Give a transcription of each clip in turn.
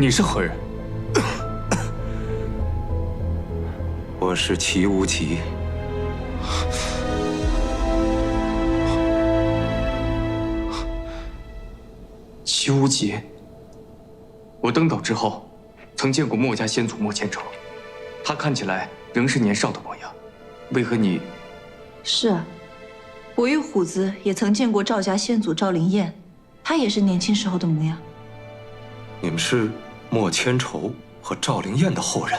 你是何人？我是齐无极。齐无极，我登岛之后，曾见过墨家先祖墨千愁，他看起来仍是年少的模样，为何你？是啊，我与虎子也曾见过赵家先祖赵灵燕，他也是年轻时候的模样。你们是莫千愁和赵灵燕的后人？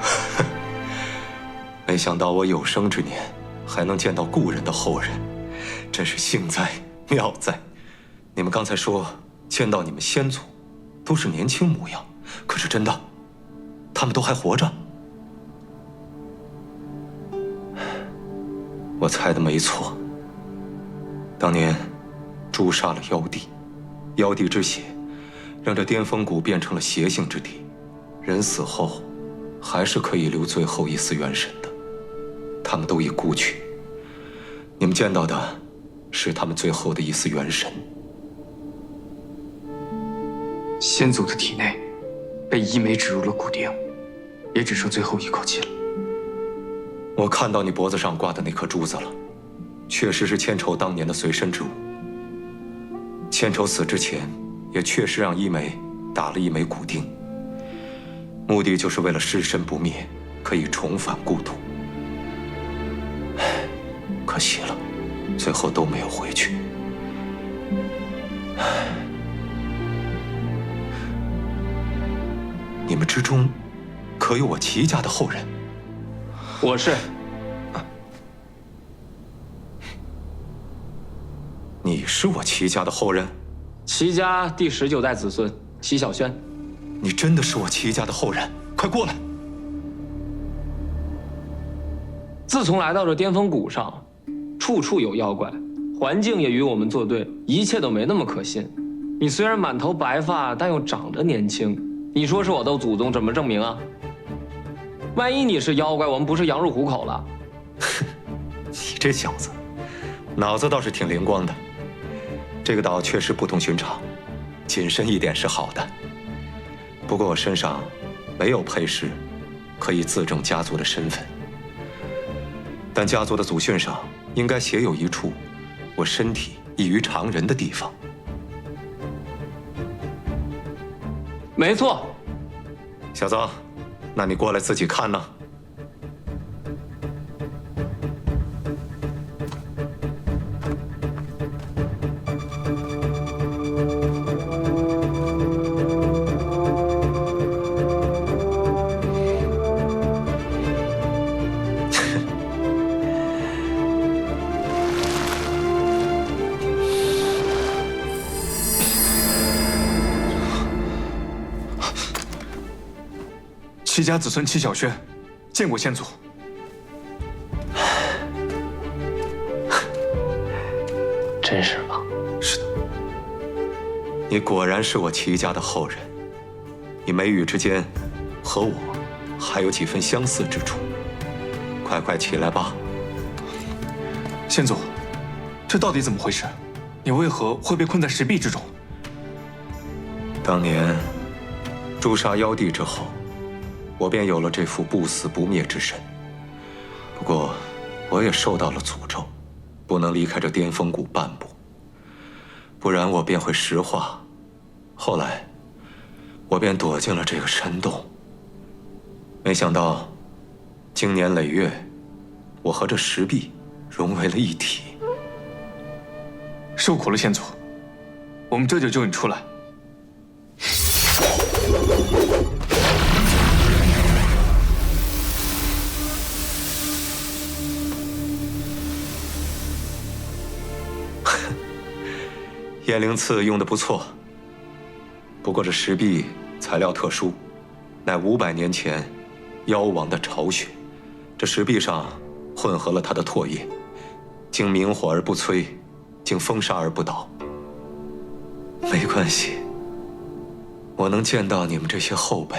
没想到我有生之年还能见到故人的后人，真是幸哉妙哉。你们刚才说见到你们先祖都是年轻模样，可是真的，他们都还活着？我猜的没错。当年诛杀了妖帝，妖帝之血让这巅峰谷变成了邪性之地，人死后还是可以留最后一丝元神的。他们都已故去，你们见到的是他们最后的一丝元神。先祖的体内被一枚植入了骨钉，也只剩最后一口气了。我看到你脖子上挂的那颗珠子了，确实是千愁当年的随身之物。千愁死之前，也确实让一枚打了一枚骨钉，目的就是为了尸身不灭，可以重返故土。可惜了，最后都没有回去。你们之中，可有我齐家的后人？我是。你是我齐家的后人？齐家第十九代子孙齐小轩。你真的是我齐家的后人？快过来！自从来到这巅峰谷上。处处有妖怪，环境也与我们作对，一切都没那么可信。你虽然满头白发，但又长得年轻，你说是我的祖宗，怎么证明啊？万一你是妖怪，我们不是羊入虎口了？你这小子，脑子倒是挺灵光的。这个岛确实不同寻常，谨慎一点是好的。不过我身上没有配饰，可以自证家族的身份，但家族的祖训上。应该写有一处我身体异于常人的地方。没错，小子，那你过来自己看呢。齐家子孙齐小轩，见过先祖。真是吗？是的。你果然是我齐家的后人。你眉宇之间，和我还有几分相似之处。快快起来吧。先祖，这到底怎么回事？你为何会被困在石壁之中？当年诛杀妖帝之后。我便有了这副不死不灭之身。不过，我也受到了诅咒，不能离开这巅峰谷半步，不然我便会石化。后来，我便躲进了这个山洞。没想到，经年累月，我和这石壁融为了一体。受苦了，先祖。我们这就救你出来。燕灵刺用的不错，不过这石壁材料特殊，乃五百年前妖王的巢穴。这石壁上混合了他的唾液，经明火而不摧，经风沙而不倒。没关系，我能见到你们这些后辈，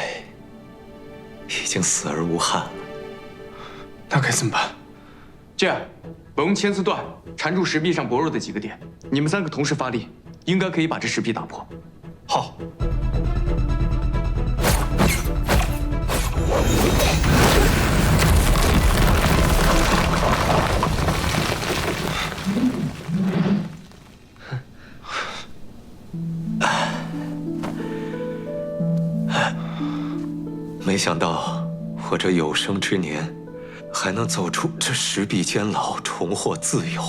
已经死而无憾了。那该怎么办？这样，我用千丝断缠住石壁上薄弱的几个点，你们三个同时发力。应该可以把这石壁打破。好。没想到我这有生之年，还能走出这石壁监牢，重获自由。